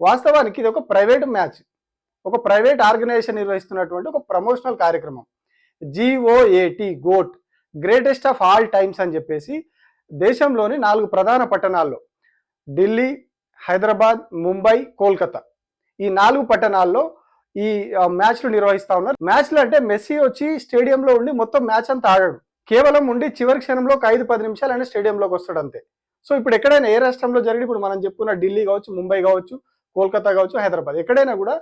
వాస్తవానికి ఇది ఒక ప్రైవేట్ మ్యాచ్. ఒక ప్రైవేట్ ఆర్గనైజేషన్ నిర్వహిస్తున్నటువంటి ఒక ప్రమోషనల్ కార్యక్రమం. G O A T goat greatest of all times అని చెప్పేసి దేశంలోని నాలుగు ప్రధాన పట్టణాల్లో ఢిల్లీ హైదరాబాద్ ముంబై కోల్కతా ఈ నాలుగు పట్టణాల్లో ఈ మ్యాచ్లు నిర్వహిస్తా ఉన్నారు. మ్యాచ్లు అంటే మెస్సీ వచ్చి స్టేడియంలో ఉండి మొత్తం మ్యాచ్ అంతా ఆడాడు కేవలం ఉండి చివరి క్షణంలో ఒక ఐదు పది నిమిషాలు ఆయన స్టేడియంలోకి వస్తాడు అంతే. సో ఇప్పుడు ఎక్కడైనా ఏ రాష్ట్రంలో జరిగి ఇప్పుడు మనం చెప్పుకున్న ఢిల్లీ కావచ్చు ముంబై కావచ్చు కోల్కతా కావచ్చు హైదరాబాద్. ఎక్కడైనా కూడా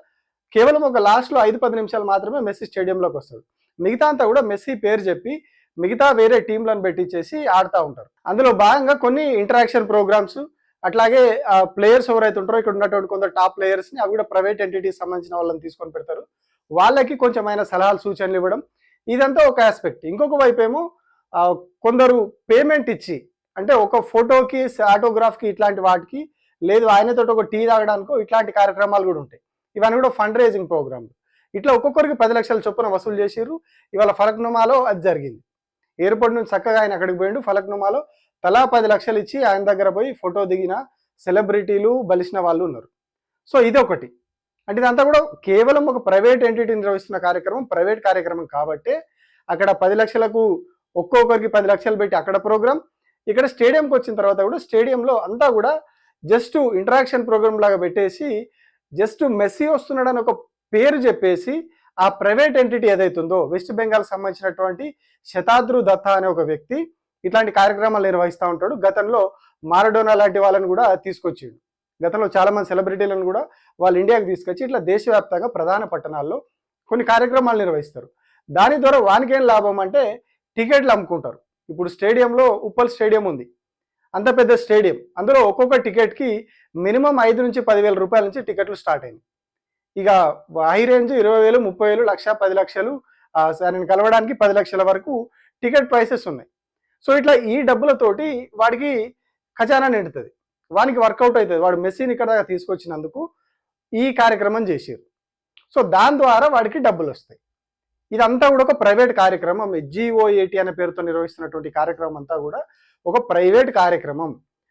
కేవలం ఒక లాస్ట్లో ఐదు పది నిమిషాలు మాత్రమే మెస్సీ స్టేడియంలోకి వస్తాడు. మిగతా అంతా కూడా మెస్సీ పేరు చెప్పి మిగతా వేరే టీంలను పెట్టించేసి ఆడుతూ ఉంటారు. అందులో భాగంగా కొన్ని ఇంటరాక్షన్ ప్రోగ్రామ్స్ అట్లాగే ప్లేయర్స్ ఎవరైతే ఉంటారో ఇక్కడ ఉన్నటువంటి కొందరు టాప్ ప్లేయర్స్ని అవి కూడా ప్రైవేట్ ఎంటిటీకి సంబంధించిన వాళ్ళని తీసుకొని పెడతారు. వాళ్ళకి కొంచెం సలహాలు సూచనలు ఇవ్వడం. ఇదంతా ఒక ఆస్పెక్ట్ ఇంకొక వైపు ఏమో కొందరు పేమెంట్ ఇచ్చి అంటే ఒక ఫోటోకి ఆటోగ్రాఫ్కి ఇట్లాంటి వాటికి లేదు ఆయనతో ఒక టీ తాగడానికో ఇట్లాంటి కార్యక్రమాలు కూడా ఉంటాయి. ఇవన్నీ కూడా ఫండ్ రేజింగ్ ప్రోగ్రామ్ ఇట్లా ఒక్కొక్కరికి పది లక్షల చొప్పున వసూలు చేసిర్రు. ఇవాళ ఫలక్నుమాలో అది జరిగింది. ఎయిర్పోర్ట్ నుంచి చక్కగా ఆయన అక్కడికి పోయిండు. ఫలక్నుమాలో తలా పది లక్షలు ఇచ్చి ఆయన దగ్గర పోయి ఫోటో దిగిన సెలబ్రిటీలు బలిసిన వాళ్ళు ఉన్నారు. సో ఇది ఒకటి అంటే ఇదంతా కూడా కేవలం ఒక ప్రైవేట్ ఎంటిటీ నిర్వహిస్తున్న కార్యక్రమం ప్రైవేట్ కార్యక్రమం కాబట్టి అక్కడ పది లక్షలకు ఒక్కొక్కరికి పది లక్షలు పెట్టి అక్కడ ప్రోగ్రామ్ ఇక్కడ స్టేడియంకి వచ్చిన తర్వాత కూడా స్టేడియంలో అంతా కూడా జస్ట్ ఇంటరాక్షన్ ప్రోగ్రామ్ లాగా పెట్టేసి జస్ట్ మెస్సీ వస్తున్నాడని ఒక పేరు చెప్పేసి ఆ ప్రైవేట్ ఎంటిటీ ఏదైతుందో వెస్ట్ బెంగాల్ సంబంధించినటువంటి శతాద్రు దత్త అనే ఒక వ్యక్తి ఇట్లాంటి కార్యక్రమాలు నిర్వహిస్తూ ఉంటాడు. గతంలో మారడోనా లాంటి వాళ్ళని కూడా తీసుకొచ్చిండు. గతంలో చాలామంది సెలబ్రిటీలను కూడా వాళ్ళు ఇండియాకి తీసుకొచ్చి ఇట్లా దేశవ్యాప్తంగా ప్రధాన పట్టణాల్లో కొన్ని కార్యక్రమాలు నిర్వహిస్తారు. దాని ద్వారా వానికేం లాభం అంటే టికెట్లు అమ్ముకుంటారు. ఇప్పుడు స్టేడియంలో ఉప్పల్ స్టేడియం ఉంది. అంత పెద్ద స్టేడియం. అందులో ఒక్కొక్క టికెట్కి మినిమం ఐదు నుంచి పదివేల రూపాయల నుంచి టికెట్లు స్టార్ట్ అయింది ఇక హై రేంజ్ ఇరవై వేలు ముప్పై వేలు లక్ష పది లక్షలు ఆ, నేను కలవడానికి పది లక్షల వరకు టికెట్ ప్రైసెస్ ఉన్నాయి. సో ఇట్లా ఈ డబ్బులతోటి వాడికి ఖజానా నిండుతుంది. వానికి వర్కౌట్ అవుతుంది. వాడు మెస్సీని ఇక్కడ దాకా తీసుకొచ్చినందుకు ఈ కార్యక్రమం చేసారు సో దాని ద్వారా వాడికి డబ్బులు వస్తాయి ఇదంతా కూడా ఒక ప్రైవేట్ కార్యక్రమం. జిఓఏటి అనే పేరుతో నిర్వహిస్తున్నటువంటి కార్యక్రమం అంతా కూడా ఒక ప్రైవేట్ కార్యక్రమం.